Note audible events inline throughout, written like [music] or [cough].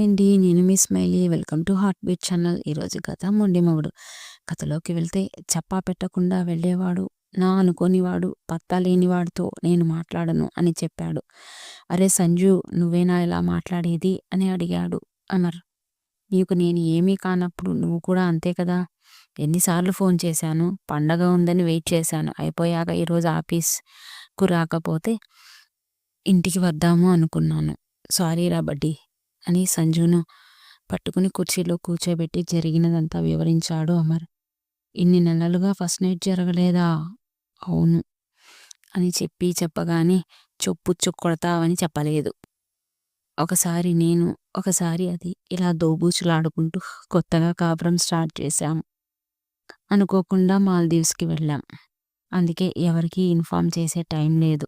ఏంటి నేను మీ Smiley. Welcome to heart beat channel. ఈరోజు కథ మొండిమవుడు. కథలోకి వెళ్తే చెప్పా పెట్టకుండా వెళ్ళేవాడు నా అనుకోనివాడు పత్తా లేనివాడితో నేను మాట్లాడను అని చెప్పాడు. అరే సంజు నువ్వేనా ఇలా మాట్లాడేది? అని అడిగాడు. అమర్ నీకు నేను ఏమీ కానప్పుడు నువ్వు కూడా అంతే కదా? ఎన్నిసార్లు ఫోన్ చేశాను పండగ ఉందని వెయిట్ చేశాను. అయిపోయాక ఈరోజు ఆఫీస్కు రాకపోతే ఇంటికి వద్దాము అనుకున్నాను. సారీ రా బడ్డీ. అని సంజును పట్టుకుని కుర్చీలో కూర్చోబెట్టి జరిగినదంతా వివరించాడు అమర్. ఇన్ని నెలలుగా ఫస్ట్ నైట్ జరగలేదా? అవును అని చెప్పి చెప్పగానే చొప్పు కొడతావని చెప్పలేదు. ఒకసారి నేను ఒకసారి అది ఇలా దోబూచులాడుకుంటూ కొత్తగా కాపురం స్టార్ట్ చేశాం. అనుకోకుండా మాల్దీవ్స్కి వెళ్ళాం. అందుకే ఎవరికీ ఇన్ఫామ్ చేసే టైం లేదు.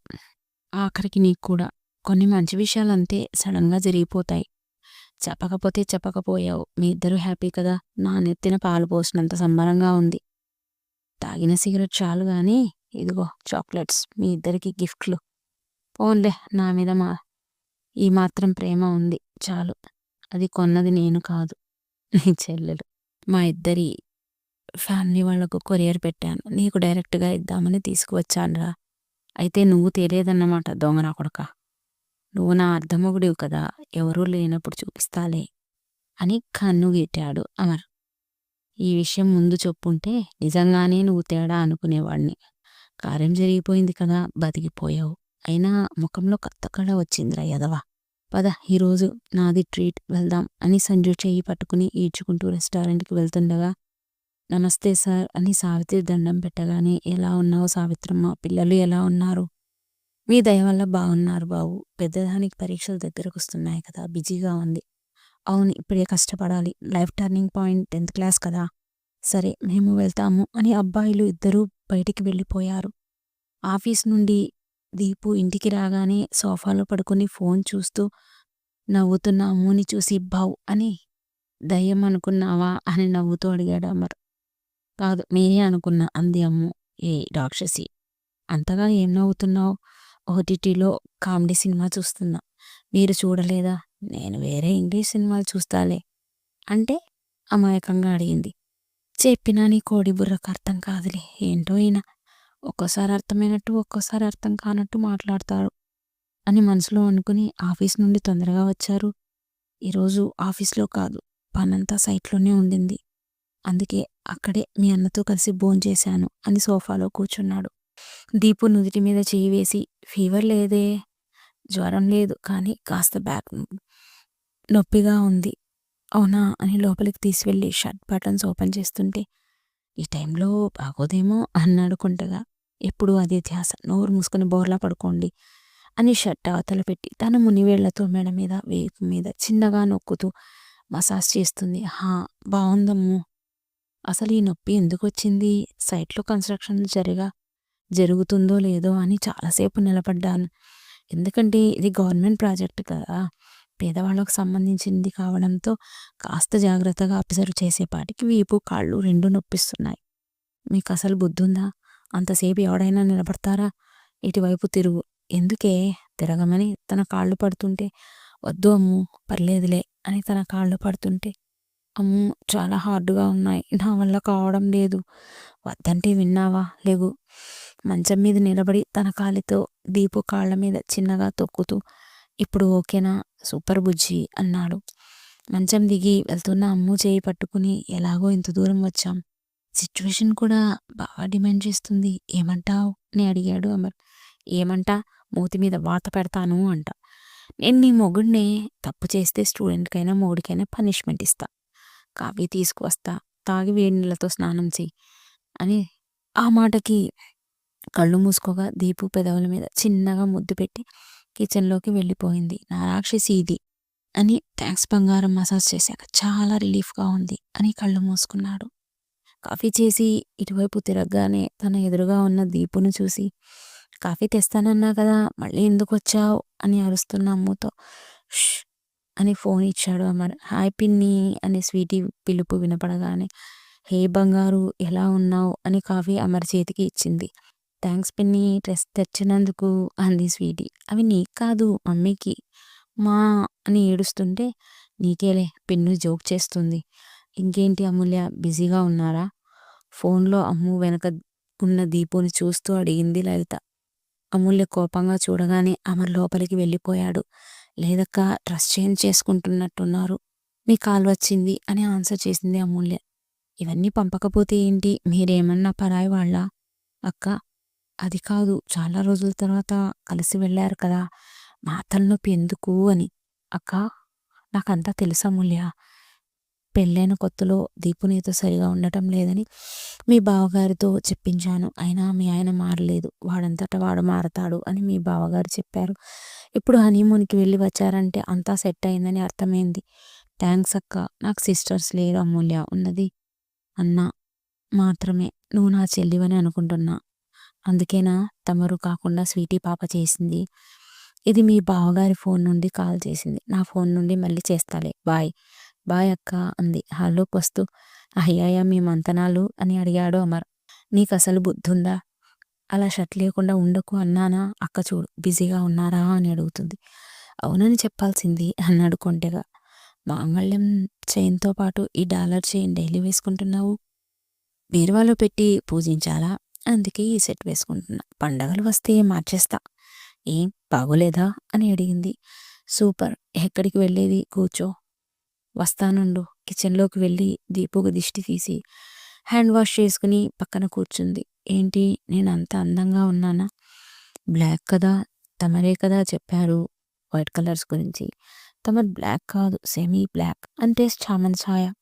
ఆఖరికి నీకు కూడా కొన్ని మంచి విషయాలంతే సడన్గా జరిగిపోతాయి. చెప్పకపోతే చెప్పకపోయావు. మీ ఇద్దరూ హ్యాపీ కదా? నా నెత్తిన పాలు పోసినంత సంబరంగా ఉంది. తాగిన సిగరెట్ చాలు గాని ఇదిగో చాక్లెట్స్ మీ ఇద్దరికి గిఫ్ట్లు. పోన్లే నా మీద మా ఈ మాత్రం ప్రేమ ఉంది. చాలు. అది కొన్నది నేను కాదు. నీ చెల్లెలు. మా ఇద్దరి ఫ్యామిలీ వాళ్ళకు కొరియర్ పెట్టాను. నీకు డైరెక్ట్గా ఇద్దామని తీసుకువచ్చానురా. అయితే నువ్వు తెలియదన్నమాట దొంగ నా కొడక. నువ్వు నా అర్ధమొగుడివి కదా ఎవరూ లేనప్పుడు చూపిస్తాలే అని కన్ను గీటాడు అమర్. ఈ విషయం ముందు చెప్పుంటే నిజంగానే నువ్వు తేడా అనుకునేవాడిని కార్యం జరిగిపోయింది కదా బతికిపోయావు. అయినా ముఖంలో కొత్త కళ వచ్చిందిరా యదవా. పద ఈరోజు నాది ట్రీట్ వెళ్దాం అని సంజు చెయ్యి పట్టుకుని ఈడ్చుకుంటూ రెస్టారెంట్కి వెళ్తుండగా నమస్తే సార్ అని సావిత్రి దండం పెట్టగానే ఎలా ఉన్నావు సావిత్రమ్మ? పిల్లలు ఎలా ఉన్నారు? మీ దయ వల్ల బాగున్నారు బాబు. పెద్దదానికి పరీక్షలు దగ్గరకు వస్తున్నాయి కదా బిజీగా ఉంది. అవును ఇప్పుడే కష్టపడాలి. Life turning point tenth class కదా. సరే మేము వెళ్తాము అని అబ్బాయిలు ఇద్దరూ బయటికి వెళ్ళిపోయారు. ఆఫీస్ నుండి దీపు ఇంటికి రాగానే సోఫాలో పడుకుని ఫోన్ చూస్తూ నవ్వుతున్న అమ్ముని చూసి బావు అని దయ్యం అనుకున్నావా? అని నవ్వుతూ అడిగాడు అమర్. కాదు మీరే అనుకున్నా. అంది అమ్ము. ఏ రాక్షసి అంతగా ఏం నవ్వుతున్నావు? ఓటీటీలో కామెడీ సినిమా చూస్తున్నా. మీరు చూడలేదా? నేను వేరే ఇంగ్లీష్ సినిమాలు చూస్తాలే అంటే అమాయకంగా అడిగింది. చెప్పినా నీ కోడి బుర్రకు అర్థం కాదులే. ఏంటో ఈయన? ఒక్కోసారి అర్థమైనట్టు ఒక్కోసారి అర్థం కానట్టు మాట్లాడతారు అని మనసులో అనుకుని ఆఫీస్ నుండి తొందరగా వచ్చారు. ఈరోజు ఆఫీస్లో కాదు పనంతా సైట్లోనే ఉండింది. అందుకే అక్కడే మీ అన్నతో కలిసి భోంచేశాను అని సోఫాలో కూర్చున్నాడు. దీపు నుదిటి మీద చేయి వేసి ఫీవర్ లేదే జ్వరం లేదు కానీ కాస్త బ్యాక్ నొప్పిగా ఉంది అవునా? అని లోపలికి తీసుకెళ్ళి షర్ట్ బటన్స్ ఓపెన్ చేస్తుంటే ఈ టైంలో బాగోదేమో అన్నాడు కుంటగా. ఎప్పుడూ అదే ధ్యాస నోరు మూసుకొని బోర్లా పడుకోండి అని షర్ట్ అవతల పెట్టి తన మునివేళ్ళతో మెడ మీద వేపు మీద చిన్నగా నొక్కుతూ మసాజ్ చేస్తుంది. హా బాగుందమ్ము. అసలు ఈ నొప్పి ఎందుకు వచ్చింది? సైట్లో కన్స్ట్రక్షన్ జరిగా జరుగుతుందో లేదో అని చాలాసేపు నిలబడ్డాను. ఎందుకంటే ఇది గవర్నమెంట్ ప్రాజెక్ట్ కదా. పేదవాళ్ళకు సంబంధించింది కావడంతో కాస్త జాగ్రత్తగా అబ్జర్వ్ చేసేపాటికి వీపు కాళ్ళు రెండు నొప్పిస్తున్నాయి. మీకు అసలు బుద్ధుందా? అంతసేపు ఎవడైనా నిలబడతారా? ఇటువైపు తిరుగు. ఎందుకే? తిరగమని తన కాళ్ళు పడుతుంటే వద్దు అమ్ము పర్లేదులే అని తన కాళ్ళు పడుతుంటే అమ్ము చాలా హార్డ్గా ఉన్నాయి. నా వల్ల కావడం లేదు. వద్దంటే విన్నావా? లేవు. మంచం మీద నిలబడి తన కాలితో దీపు కాళ్ళ మీద చిన్నగా తొక్కుతూ ఇప్పుడు ఓకేనా? సూపర్ బుజ్జి అన్నాడు. మంచం దిగి వెళ్తున్న అమ్ము చేయి పట్టుకుని ఎలాగో ఇంత దూరం వచ్చాం? సిచ్యువేషన్ కూడా బాగా డిమాండ్ చేస్తుంది. ఏమంటావు? అని అడిగాడు అమర్. ఏమంటా? మూతి మీద వాత పెడతాను అంట. నేను నీ మొగుడినే తప్పు చేస్తే స్టూడెంట్కైనా మొగుడికైనా పనిష్మెంట్ ఇస్తా. కాఫీ తీసుకువస్తా. తాగి వేడి నీళ్ళతో స్నానం చెయ్యి అని ఆ మాటకి కళ్ళు మూసుకోగా దీపు పెదవుల మీద చిన్నగా ముద్దు పెట్టి కిచెన్లోకి వెళ్ళిపోయింది. నా రాక్షసి ఇది అని థ్యాంక్స్ బంగారం మసాజ్ చేశాక చాలా రిలీఫ్గా ఉంది అని కళ్ళు మూసుకున్నాడు. కాఫీ చేసి ఇటువైపు తిరగగానే తన ఎదురుగా ఉన్న దీపును చూసి కాఫీ తెస్తానన్నా కదా మళ్ళీ ఎందుకు వచ్చావు? అని అరుస్తున్న అమ్ముతో అని ఫోన్ ఇచ్చాడు అమర్. హాయ్ పిన్ని అని స్వీటీ పిలుపు వినపడగానే హే బంగారు ఎలా ఉన్నావు? అని కాఫీ అమర్ చేతికి ఇచ్చింది. థ్యాంక్స్ పిన్ని డ్రెస్ తెచ్చినందుకు అంది స్వీటీ. అవి నీకు కాదు మమ్మీకి. మా అని ఏడుస్తుంటే నీకేలే పిన్ను జోక్ చేస్తుంది. ఇంకేంటి అమూల్య బిజీగా ఉన్నారా? ఫోన్లో అమ్ము వెనక ఉన్న దీపుని చూస్తూ అడిగింది లలిత. అమూల్య కోపంగా చూడగానే అమర్ లోపలికి వెళ్ళిపోయాడు. లేదక్క డ్రెస్ చేంజ్ చేసుకుంటున్నట్టున్నారు. మీ కాల్ వచ్చింది అని ఆన్సర్ చేసింది అమూల్య. ఇవన్నీ పంపకపోతే ఏంటి? మీరేమన్నా పరాయి వాళ్ళ? అక్క అది కాదు చాలా రోజుల తర్వాత కలిసి వెళ్ళారు కదా మా తలనొప్పి ఎందుకు అని. అక్క నాకంతా తెలుసా మూల్య పెళ్ళైన కొత్తలో దీపు నీతో సరిగా ఉండటం లేదని మీ బావగారితో చెప్పించాను. అయినా మీ ఆయన మారలేదు. వాడంతటా వాడు మారతాడు అని మీ బావగారు చెప్పారు. ఇప్పుడు హనీమూన్కి వెళ్ళి వచ్చారంటే అంతా సెట్ అయిందని అర్థమైంది. థ్యాంక్స్ అక్క నాకు సిస్టర్స్ లేరు అమూల్య ఉన్నది అన్న మాత్రమే. నువ్వు నా చెల్లివని అనుకుంటున్నా. అందుకేనా తమరు కాకుండా స్వీటీ పాప చేసింది. ఇది మీ బావగారి ఫోన్ నుండి కాల్ చేసింది. నా ఫోన్ నుండి మళ్ళీ చేస్తాలే. బాయ్. బాయ్ అక్క అంది. హాల్లోకి వస్తూ. అయ్యాయా మీ మంతనాలు? అని అడిగాడు అమర్. నీకు అసలు బుద్ధుందా? అలా షర్ట్ లేకుండా ఉండకు అన్నానా? అక్క చూడు బిజీగా ఉన్నారా? అని అడుగుతుంది. అవునని చెప్పాల్సింది అన్నాడు కొంటెగా. మాంగళ్యం చైన్తో పాటు ఈ డాలర్ చైన్ డైలీ వేసుకుంటున్నావు? బీరువాలో పెట్టి పూజించాలా? అందుకే ఈ సెట్ వేసుకుంటున్నా. పండగలు వస్తే మార్చేస్తా. ఏం బాగోలేదా? అని అడిగింది. సూపర్. ఎక్కడికి వెళ్ళేది? కూర్చో. వస్తానుండు. కిచెన్లోకి వెళ్ళి దీపుకు దిష్టి తీసి హ్యాండ్ వాష్ చేసుకుని పక్కన కూర్చుంది. ఏంటి? నేను అంత అందంగా ఉన్నానా? బ్లాక్ కదా. తమరే కదా చెప్పారు వైట్ కలర్స్ గురించి. తమరు బ్లాక్ కాదు సెమీ బ్లాక్. అంటే చామన్ ఛాయ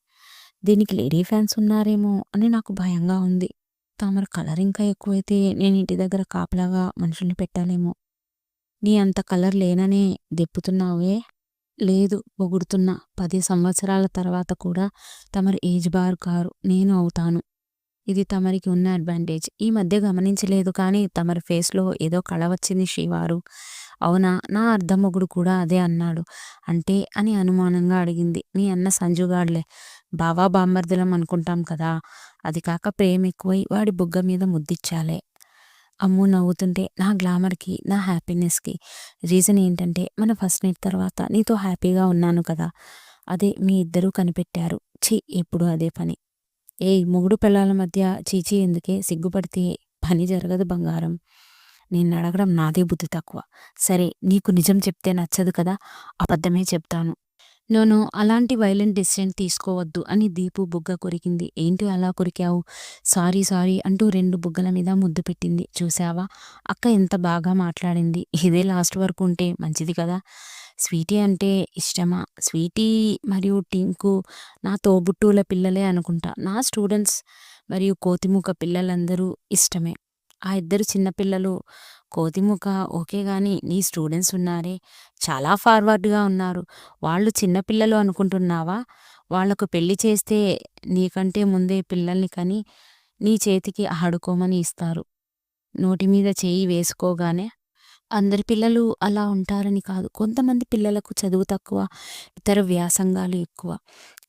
దీనికి లేడీ ఫ్యాన్స్ ఉన్నారేమో అని నాకు భయంగా ఉంది. తమరు కలర్ ఇంకా ఎక్కువైతే నేను ఇంటి దగ్గర కాపలాగా మనుషుల్ని పెట్టాలేమో. నీ అంత కలర్ లేననే దెప్పుతున్నావే? లేదు పొగుడుతున్నా పది సంవత్సరాల తర్వాత కూడా తమరు ఏజ్ బార్ కారు నేను అవుతాను. ఇది తమరికి ఉన్న అడ్వాంటేజ్. ఈ మధ్య గమనించలేదు కానీ తమరి ఫేస్లో ఏదో కళ వచ్చింది శ్రీవారు. అవునా? నా అర్ధమొగుడు కూడా అదే అన్నాడు. అంటే అని అనుమానంగా అడిగింది. నీ అన్న సంజుగాడ్లే. బావా బామ్మర్దులం అనుకుంటాం కదా? అది కాక ప్రేమ ఎక్కువై వాడి బుగ్గ మీద ముద్దిచ్చాలే. అమ్ము నవ్వుతుంటే నా గ్లామర్కి నా హ్యాపీనెస్కి రీజన్ ఏంటంటే మన ఫస్ట్ నైట్ తర్వాత నీతో హ్యాపీగా ఉన్నాను కదా. అదే మీ ఇద్దరూ కనిపెట్టారు. ఛీ ఎప్పుడు అదే పని. ఏ మొగుడు పిల్లల మధ్య చీచీ ఎందుకే సిగ్గుపడితే పని జరగదు బంగారం. నేను అడగడం నాదే బుద్ధి తక్కువ. సరే నీకు నిజం చెప్తే నచ్చదు కదా అబద్ధమే చెప్తాను. నేను అలాంటి వైలెంట్ డిసిషన్ తీసుకోవద్దు అని దీపు బుగ్గ కొరికింది. ఏంటి అలా కొరికావు? సారీ సారీ అంటూ రెండు బుగ్గల మీద ముద్దు పెట్టింది. చూసావా అక్క ఎంత బాగా మాట్లాడింది. ఇదే లాస్ట్ వరకు ఉంటే మంచిది కదా? స్వీటీ అంటే ఇష్టమా? స్వీటీ మరియు టింకు నా తోబుట్టువుల పిల్లలే అనుకుంటా. నా స్టూడెంట్స్ మరియు కోతిముఖ పిల్లలందరూ ఇష్టమే. ఆ ఇద్దరు చిన్నపిల్లలు కోతిముఖ ఓకే గాని నీ స్టూడెంట్స్ ఉన్నారే చాలా ఫార్వర్డ్గా ఉన్నారు. వాళ్ళు చిన్నపిల్లలు అనుకుంటున్నావా? వాళ్ళకు పెళ్ళి చేస్తే నీకంటే ముందే పిల్లల్ని కని నీ చేతికి ఆడుకోమని ఇస్తారు. నోటి మీద చేయి వేసుకోగానే అందరి పిల్లలు అలా ఉంటారని కాదు. కొంతమంది పిల్లలకు చదువు తక్కువ ఇతర వ్యాసంగాలు ఎక్కువ.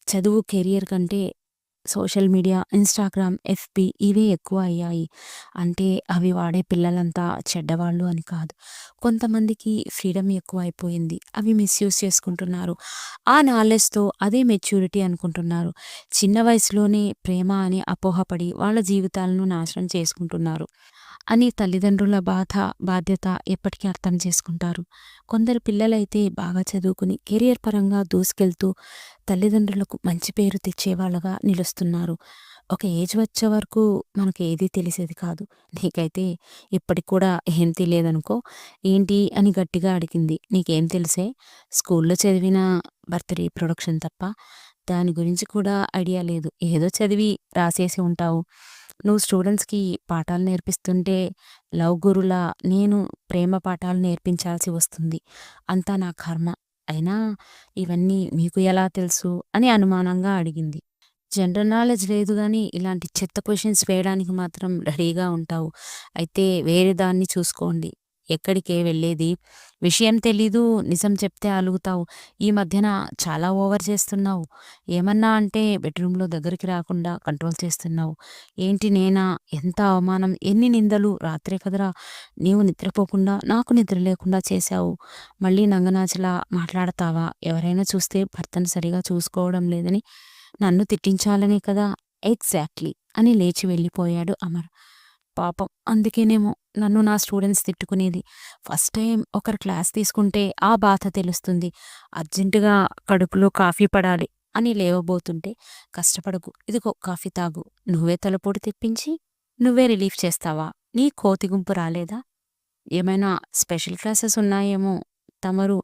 చదువు కెరియర్ కంటే సోషల్ మీడియా ఇన్స్టాగ్రామ్ ఎఫ్బి ఇవే ఎక్కువ అయ్యాయి. అంటే అవి వాడే పిల్లలంతా చెడ్డవాళ్ళు అని కాదు. కొంతమందికి ఫ్రీడమ్ ఎక్కువ అయిపోయింది అవి మిస్యూజ్ చేసుకుంటున్నారు. ఆ నాలెడ్జ్తో అదే మెచ్యూరిటీ అనుకుంటున్నారు. చిన్న వయసులోనే ప్రేమ అని అపోహపడి వాళ్ళ జీవితాలను నాశనం చేసుకుంటున్నారు. అని తల్లిదండ్రుల బాధ బాధ్యత ఎప్పటికీ అర్థం చేసుకుంటారు. కొందరు పిల్లలైతే బాగా చదువుకుని కెరియర్ పరంగా దూసుకెళ్తూ తల్లిదండ్రులకు మంచి పేరు తెచ్చేవాళ్ళగా నిలుస్తున్నారు. ఒక ఏజ్ వచ్చే వరకు మనకు ఏదీ తెలిసేది కాదు. నీకైతే ఇప్పటికి కూడా ఏం తెలియదనుకో ఏంటి అని గట్టిగా అడిగింది. నీకేం తెలిసే? స్కూల్లో చదివిన బర్త్ రీప్రొడక్షన్ తప్ప దాని గురించి కూడా ఐడియా లేదు. ఏదో చదివి రాసేసి ఉంటావు. నువ్వు స్టూడెంట్స్కి పాఠాలు నేర్పిస్తుంటే లవ్ గురులా నేను ప్రేమ పాఠాలు నేర్పించాల్సి వస్తుంది. అంతా నా కర్మ. అయినా ఇవన్నీ మీకు ఎలా తెలుసు? అని అనుమానంగా అడిగింది. జనరల్ నాలెడ్జ్ లేదు కానీ ఇలాంటి చెత్త క్వశ్చన్స్ వేయడానికి మాత్రం రెడీగా ఉంటావు. అయితే వేరే దాన్ని చూసుకోండి. ఎక్కడికే వెళ్ళేది? విషయం తెలీదు నిజం చెప్తే అలుగుతావు. ఈ మధ్యన చాలా ఓవర్ చేస్తున్నావు. ఏమన్నా అంటే బెడ్రూమ్లో దగ్గరికి రాకుండా కంట్రోల్ చేస్తున్నావు. ఏంటి నేనా? ఎంత అవమానం? ఎన్ని నిందలు? రాత్రే కదరా? నీవు నిద్రపోకుండా నాకు నిద్ర లేకుండా చేశావు. మళ్ళీ నంగనాచలా మాట్లాడతావా? ఎవరైనా చూస్తే భర్తను సరిగా చూసుకోవడం లేదని నన్ను తిట్టించాలనే కదా? ఎగ్జాక్ట్లీ అని లేచి వెళ్ళిపోయాడు అమర్. పాపం అందుకేనేమో నన్ను నా స్టూడెంట్స్ తిట్టుకునేది. ఫస్ట్ టైం ఒకరు క్లాస్ తీసుకుంటే ఆ బాధ తెలుస్తుంది. అర్జెంటుగా కడుపులో కాఫీ పడాలి అని లేవబోతుంటే కష్టపడకు ఇదిగో కాఫీ తాగు. నువ్వే తలపోటు తెప్పించి నువ్వే రిలీఫ్ చేస్తావా? నీ కోతి గుంపు రాలేదా? ఏమైనా స్పెషల్ క్లాసెస్ ఉన్నాయేమో? తమరు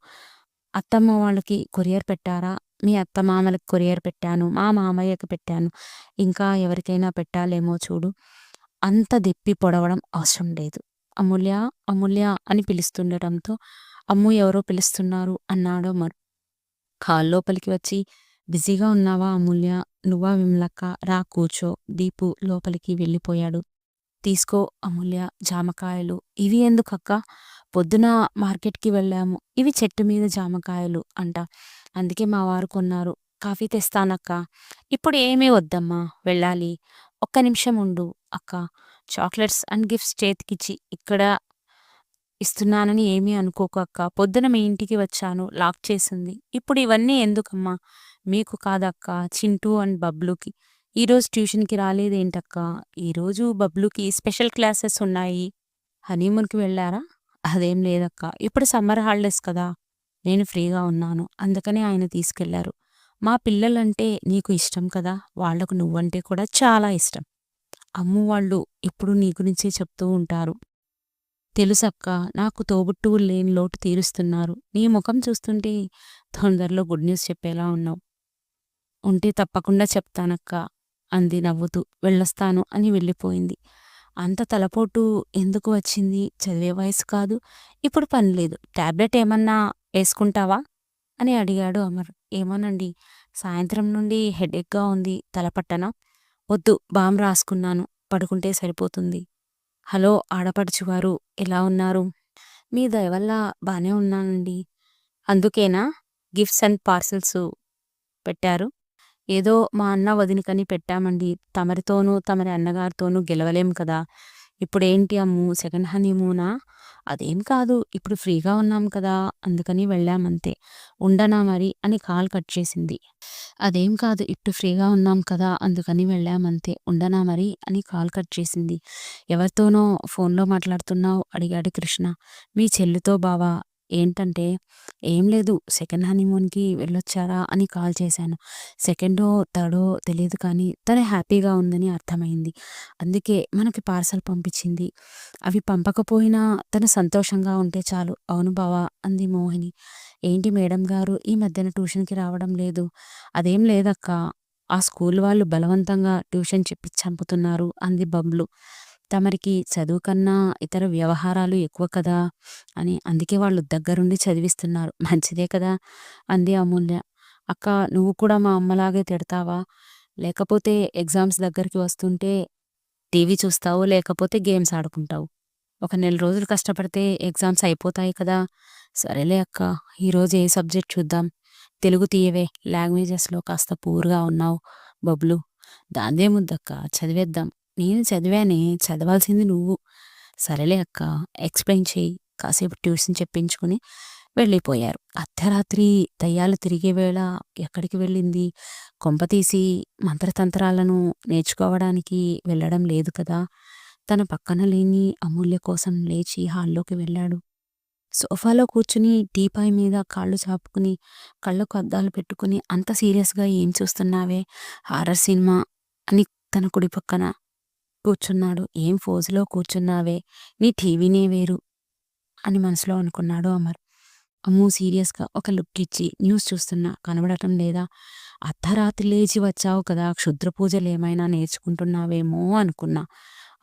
అత్తమ్మ వాళ్ళకి కొరియర్ పెట్టారా? మీ అత్త మామలకు కొరియర్ పెట్టాను మా మామయ్యకి పెట్టాను. ఇంకా ఎవరికైనా పెట్టాలేమో చూడు. అంత దెప్పి పొడవడం అవసరం లేదు. అమూల్య అమూల్య అని పిలుస్తుండటంతో అమ్ము ఎవరో పిలుస్తున్నారు అన్నాడు మరు. కాల్లోపలికి వచ్చి బిజీగా ఉన్నావా అమూల్య? నువ్వా విమలక్క? రా కూర్చో. దీపు లోపలికి వెళ్ళిపోయాడు. తీసుకో అమూల్య జామకాయలు. ఇవి ఎందుకక్క? పొద్దున మార్కెట్కి వెళ్ళాము. ఇవి చెట్టు మీద జామకాయలు అంట. అందుకే మా వారు కొన్నారు. కాఫీ తెస్తానక్క. ఇప్పుడు ఏమీ వద్దమ్మా. వెళ్ళాలి. ఒక్క నిమిషం ఉండు. అక్క చాక్లెట్స్ అండ్ గిఫ్ట్స్ చేతికిచ్చి ఇక్కడ ఇస్తున్నానని ఏమీ అనుకోకు అక్క. పొద్దున మీ ఇంటికి వచ్చాను లాక్ చేసింది. ఇప్పుడు ఇవన్నీ ఎందుకమ్మా? మీకు కాదక్క చింటూ అండ్ బబ్లుకి. ఈరోజు ట్యూషన్కి రాలేదేంటక్క? ఈరోజు బబ్లుకి స్పెషల్ క్లాసెస్ ఉన్నాయి. హనీమూన్కి వెళ్ళారా? అదేం లేదక్క. ఇప్పుడు సమ్మర్ హాలిడేస్ కదా. నేను ఫ్రీగా ఉన్నాను. అందుకనే ఆయన తీసుకెళ్ళారు. మా పిల్లలంటే నీకు ఇష్టం కదా? వాళ్ళకు నువ్వంటే కూడా చాలా ఇష్టం. అమ్ము వాళ్ళు ఎప్పుడు నీ గురించే చెప్తూ ఉంటారు. తెలుసక్క నాకు తోబుట్టువులు లేని లోటు తీరుస్తున్నారు. నీ ముఖం చూస్తుంటే తొందరలో గుడ్ న్యూస్ చెప్పేలా ఉన్నావు. ఉంటే తప్పకుండా చెప్తానక్క అంది నవ్వుతూ. వెళ్ళొస్తాను అని వెళ్ళిపోయింది. అంత తలపోటు ఎందుకు వచ్చింది? చదివే వయసు కాదు. ఇప్పుడు పని లేదు. ఏమన్నా వేసుకుంటావా? అని అడిగాడు అమర్. ఏమోనండి. సాయంత్రం నుండి హెడేక్గా ఉంది. తలపట్టన వద్దు బామ్ రాసుకున్నాను పడుకుంటే సరిపోతుంది. హలో ఆడపడుచువారు ఎలా ఉన్నారు? మీ దయవల్ల బానే ఉన్నానండి. అందుకేనా? గిఫ్ట్స్ అండ్ పార్సల్స్ పెట్టారు. ఏదో మా అన్న వదినకని పెట్టామండి. తమరితోనూ తమరి అన్నగారితోనూ గెలవలేం కదా. ఇప్పుడేంటి అమ్ము సెకండ్ హనీమూనా? అదేం కాదు ఇప్పుడు ఫ్రీగా ఉన్నాం కదా అందుకని వెళ్ళామంతే ఉండనా మరి? అని కాల్ కట్ చేసింది. అదేం కాదు ఇప్పుడు ఫ్రీగా ఉన్నాం కదా అందుకని వెళ్ళామంతే ఉండనా మరి? అని కాల్ కట్ చేసింది. ఎవరితోనో ఫోన్లో మాట్లాడుతున్నావు? అడిగాడు కృష్ణ. మీ చెల్లితో బావా? ఏంటంటే ఏం లేదు సెకండ్ హనీమూన్కి వెళ్ళొచ్చారా? అని కాల్ చేశాను. సెకండో థర్డో తెలియదు కానీ తను హ్యాపీగా ఉందని అర్థమైంది. అందుకే మనకి పార్సల్ పంపించింది. అవి పంపకపోయినా తను సంతోషంగా ఉంటే చాలు. అవును బావా అంది మోహిని. ఏంటి మేడం గారు ఈ మధ్యన ట్యూషన్కి రావడం లేదు. అదేం లేదక్క ఆ స్కూల్ వాళ్ళు బలవంతంగా ట్యూషన్ చెప్పి చంపుతున్నారు అంది బబ్లు. తమరికి చదువు కన్నా ఇతర వ్యవహారాలు ఎక్కువ కదా అని అందుకే వాళ్ళు దగ్గరుండి చదివిస్తున్నారు. [laughs] మంచిదే కదా అంది అమూల్య. అక్క నువ్వు కూడా మా అమ్మలాగే తిడతావా? లేకపోతే ఎగ్జామ్స్ దగ్గరికి వస్తుంటే టీవీ చూస్తావు లేకపోతే గేమ్స్ ఆడుకుంటావు? ఒక నెల రోజులు కష్టపడితే ఎగ్జామ్స్ అయిపోతాయి కదా. సరేలే అక్క ఈరోజు ఏ సబ్జెక్ట్ చూద్దాం? తెలుగు తీయవే లాంగ్వేజెస్లో కాస్త పూర్గా ఉన్నావు బబ్లు. దాందే ముద్దక్క చదివేద్దాం. నేను చదివానే చదవాల్సింది నువ్వు. సరేలే అక్క ఎక్స్ప్లెయిన్ చేయి. కాసేపు ట్యూషన్ చెప్పించుకుని వెళ్ళిపోయారు. అర్ధరాత్రి దయ్యాలు తిరిగే వేళ ఎక్కడికి వెళ్ళింది? కొంపతీసి మంత్రతంత్రాలను నేర్చుకోవడానికి వెళ్ళడం లేదు కదా? తన పక్కన లేని అమూల్య కోసం లేచి హాల్లోకి వెళ్ళాడు. సోఫాలో కూర్చుని టీపాయ్ మీద కాళ్ళు చాపుకుని కళ్ళకు అద్దాలు పెట్టుకుని అంత సీరియస్గా ఏం చూస్తున్నావే? హారర్ సినిమా అని తన కుడి పక్కన కూర్చున్నాడు. ఏం ఫోజులో కూర్చున్నావే? నీ టీవీనే వేరు అని మనసులో అనుకున్నాడు అమర్. అమ్ము సీరియస్గా ఒక లుక్ ఇచ్చి న్యూస్ చూస్తున్నా. కనబడటం లేదా? అర్ధరాత్రి లేచి వచ్చావు కదా క్షుద్ర పూజలు ఏమైనా నేర్చుకుంటున్నావేమో అనుకున్నా.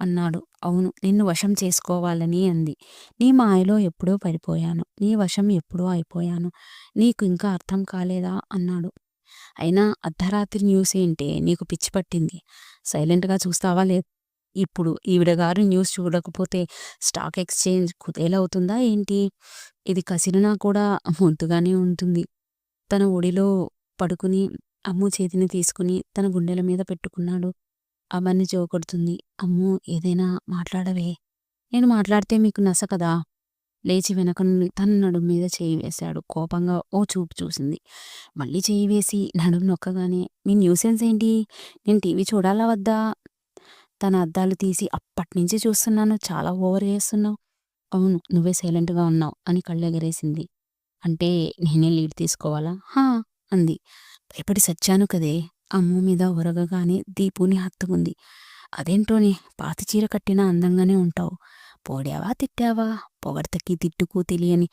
అన్నాడు. అవును నిన్ను వశం చేసుకోవాలని అంది. నీ మాయలో ఎప్పుడో పడిపోయాను. నీ వశం ఎప్పుడో అయిపోయాను. నీకు ఇంకా అర్థం కాలేదా? అన్నాడు. అయినా అర్ధరాత్రి న్యూస్ ఏంటే? నీకు పిచ్చి పట్టింది. సైలెంట్గా చూస్తావా లేదు? ఇప్పుడు ఈవిడ గారు న్యూస్ చూడకపోతే స్టాక్ ఎక్స్చేంజ్ కుదేలవుతుందా ఏంటి? ఇది కసిరినా కూడా ముద్దుగానే ఉంటుంది. తన ఒడిలో పడుకుని అమ్ము చేతిని తీసుకుని తన గుండెల మీద పెట్టుకున్నాడు. అవన్నీ జోకొడుతుంది. అమ్ము ఏదైనా మాట్లాడవే. నేను మాట్లాడితే మీకు నస కదా? లేచి వెనక నుండి తన నడుం మీద చేయి వేశాడు. కోపంగా ఓ చూపు చూసింది. మళ్ళీ చేయి వేసి నడుం నొక్కగానే మీ న్యూసెన్స్ ఏంటి? నేను టీవీ చూడాలా వద్దా? తన అద్దాలు తీసి అప్పటినుంచి చూస్తున్నాను. చాలా ఓవర్ చేస్తున్నావు. అవును నువ్వే సైలెంట్గా ఉన్నావు అని కళ్ళెగరేసింది. అంటే నేనే లీడ్ తీసుకోవాలా? హా! అంది. భయపడి సచ్చాను కదే. అమ్మ మీద ఉరగగానే దీపుని హత్తుకుంది. అదేంటోని పాత చీర కట్టినా అందంగానే ఉంటావు. పోడావా తిట్టావా? పొగడ్తకి తిట్టుకు తెలియని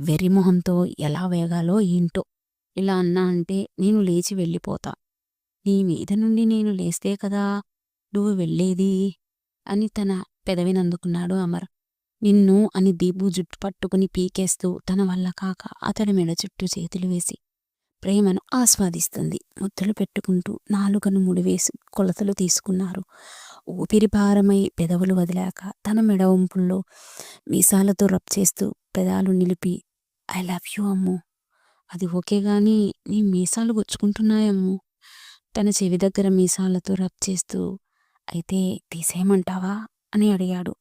వెర్రిమొహంతో ఎలా వేగాలో ఏంటో. ఇలా అన్నా అంటే నేను లేచి వెళ్ళిపోతా. నీ మీద నుండి నేను లేస్తే కదా నువ్వు వెళ్ళేది? అని తన పెదవినందుకున్నాడు అమర్. నిన్ను అని దీపు జుట్టు పట్టుకుని పీకేస్తూ తన వల్ల కాక అతడి మెడ చుట్టూ చేతులు వేసి ప్రేమను ఆస్వాదిస్తుంది. ముద్దలు పెట్టుకుంటూ నాలుగను ముడివేసి కొలతలు తీసుకున్నారు. ఊపిరి భారమై పెదవులు వదిలాక తన మెడ వంపుల్లో మీసాలతో రబ్ చేస్తూ పెదాలు నిలిపి ఐ లవ్ యూ అమ్ము! అది ఓకే గాని నీ మీసాలు గుచ్చుకుంటున్నాయమ్ము! తన చెవి దగ్గర మీసాలతో రబ్ చేస్తూ అయితే తీసేయమంటావా? అని అడిగాడు.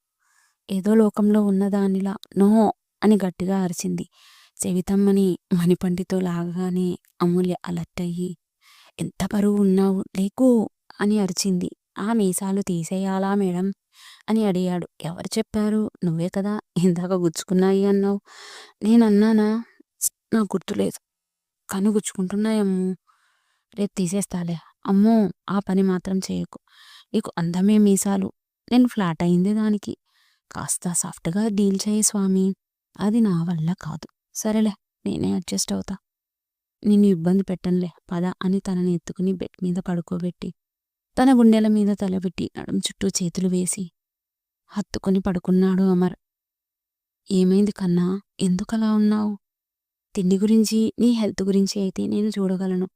ఏదో లోకంలో ఉన్నదానిలా నో అని గట్టిగా అరిచింది. చెవితమ్మని మణిపండితో లాగగానే అమూల్య అలర్టయ్యి ఎంత బరువు ఉన్నావు లేకు అని అరిచింది. ఆ మీసాలు తీసేయాలా మేడం అని అడిగాడు. ఎవరు చెప్పారు? నువ్వే కదా ఇందాక గుచ్చుకున్నాయి అన్నావు. నేనన్నానా? నాకు గుర్తులేదు. కానీ గుచ్చుకుంటున్నాయమ్ము. రేపు తీసేస్తాలే. అమ్మో ఆ పని మాత్రం చేయకు. నీకు అందమే మీసాలు. నేను ఫ్లాట్ అయింది దానికి. కాస్త సాఫ్ట్గా డీల్ చేయి స్వామి. అది నా వల్ల కాదు. సరేలే నేనే అడ్జస్ట్ అవుతా. నిన్ను ఇబ్బంది పెట్టనులే పద అని తనని ఎత్తుకుని బెడ్ మీద పడుకోబెట్టి తన గుండెల మీద తలబెట్టి నడుం చుట్టూ చేతులు వేసి హత్తుకుని పడుకున్నాడు అమర్. ఏమైంది కన్నా? ఎందుకలా ఉన్నావు? తిండి గురించి నీ హెల్త్ గురించి అయితే నేను చూడగలను.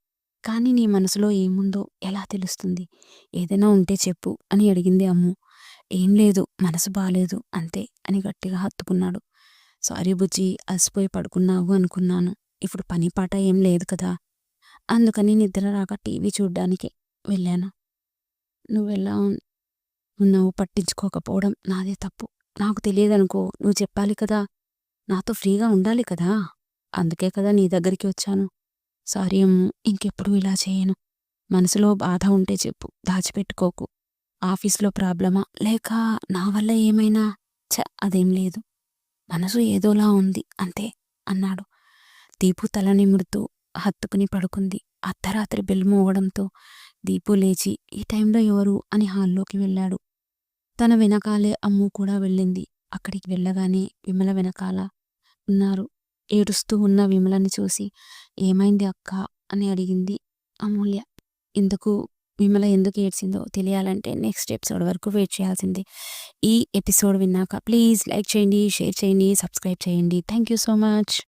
కానీ నీ మనసులో ఏముందో ఎలా తెలుస్తుంది? ఏదైనా ఉంటే చెప్పు అని అడిగింది అమ్ము. ఏం లేదు మనసు బాలేదు అంతే అని గట్టిగా హత్తుకున్నాడు. సారీ బుజ్జి అలసిపోయి పడుకున్నావు అనుకున్నాను. ఇప్పుడు పని పాట ఏం లేదు కదా? అందుకని నిద్ర రాక టీవీ చూడ్డానికి వెళ్ళాను. నువ్వెలా ఉన్నావు పట్టించుకోకపోవడం నాదే తప్పు. నాకు తెలియదనుకో నువ్వు చెప్పాలి కదా? నాతో ఫ్రీగా ఉండాలి కదా? అందుకే కదా నీ దగ్గరికి వచ్చాను. సారీ అమ్ము ఇంకెప్పుడు ఇలా చేయను. మనసులో బాధ ఉంటే చెప్పు దాచిపెట్టుకోకు. ఆఫీస్లో ప్రాబ్లమా? లేక నా వల్ల ఏమైనా? చ అదేం లేదు. మనసు ఏదోలా ఉంది అంతే అన్నాడు. దీపు తల నిమురుతూ హత్తుకుని పడుకుంది. అర్ధరాత్రి బెల్ మోగడంతో దీపు లేచి ఈ టైంలో ఎవరు? అని హాల్లోకి వెళ్ళాడు. తన వెనకాలే అమ్ము కూడా వెళ్ళింది. అక్కడికి వెళ్ళగానే విమల వెనకాల ఉన్నారు. ఏడుస్తూ ఉన్న విమలని చూసి ఏమైంది అక్క? అని అడిగింది అమూల్య. ఇందుకు విమల ఎందుకు ఏడ్చిందో తెలియాలంటే నెక్స్ట్ ఎపిసోడ్ వరకు వెయిట్ చేయాల్సిందే. ఈ ఎపిసోడ్ విన్నాక ప్లీజ్ లైక్ చేయండి షేర్ చేయండి సబ్స్క్రైబ్ చేయండి. Thank you so much.